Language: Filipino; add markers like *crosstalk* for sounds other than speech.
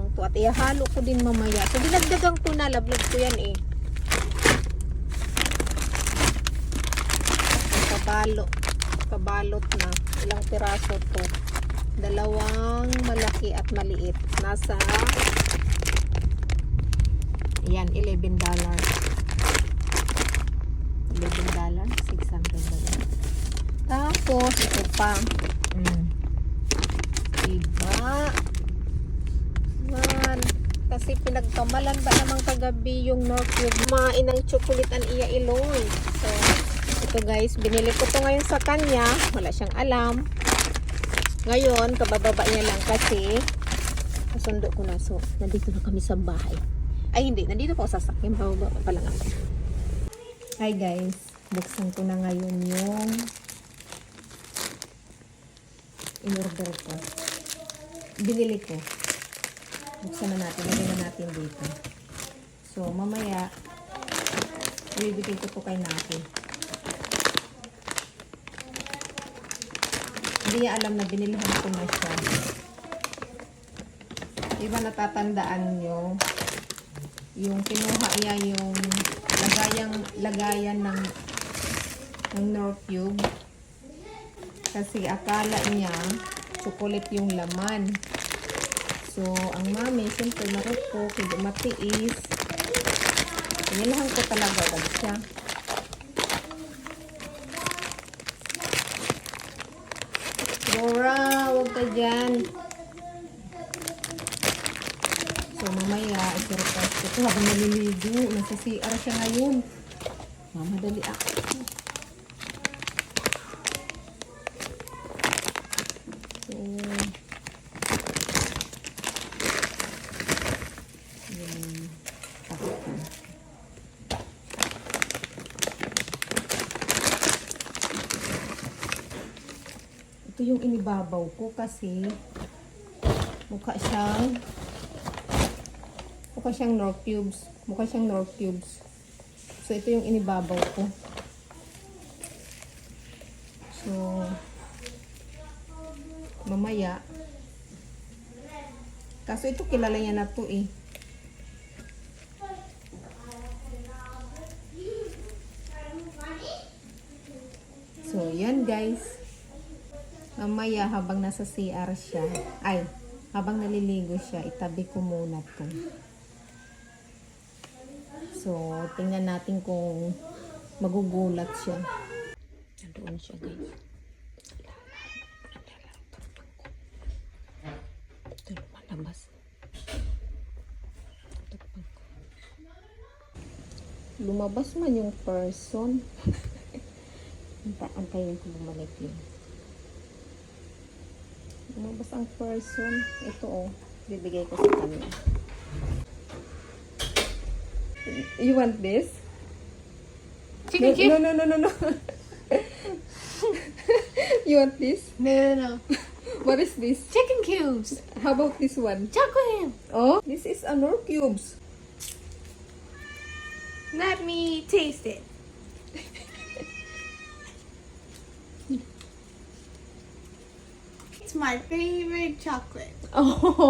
lang to at ihalo ko din mamaya. So dinagdagan ko na, lablog ko yan eh. Pabalo. Pabalot na. Ilang piraso to? Dalawang malaki at maliit. Nasa Ayan, $11. $11. $600. Tapos, ito pa. Mm. Diba? Kasi pinagkamalan ba naman kagabi yung Northwood main ng chocolate ang iya iloy. So, ito guys, binili ko to ngayon sa kanya. Wala siyang alam. Ngayon, kabababa niya lang kasi kasundo ko na. So, nandito na kami sa bahay. Ay, hindi. Nandito po ako sa sakyan. Bababa pa lang ako. Hi guys. Buksan ko na ngayon yung in-order ko. Binili ko. Buksan na natin. Lagyan na natin dito. So, mamaya, ibibigay ko to kay Naki. Hindi niya alam na binilhan ko na siya. Diba natatandaan nyo, yung kinuha niya yung lagayang lagayan ng ng North Cube kasi akala niya chocolate yung laman so ang mami siyempre marupok hindi matiis Pinilahan ko talaga agad siya Dora, huwag ka dyan. So, mamaya, i-surprise ko ito habang naliligo. Nasa CR siya ngayon. Mamadali ako. Ito yung inibabaw ko kasi mukha siyang Mukha siyang North Cubes. Mukha siyang North Cubes. So, ito yung inibabaw ko. So, mamaya. Kaso ito kilala niya na to eh. So, yan guys. Mamaya habang nasa CR siya, ay, habang naliligo siya, itabi ko muna to. So, tingnan natin kung magugulat siya. Nandoon siya, guys. Lumabas man yung person. Anta- *laughs* Antayin ko bumalik yun. Lumabas ang person. Ito oh. Bibigay ko sa kanya. You want this? Chicken no, no, no, no, no, no. you want this? No, no, no. *laughs* What is this? Chicken cubes. How about this one? Chocolate. Oh, this is Anor cubes. Let me taste it. It's my favorite chocolate. Oh.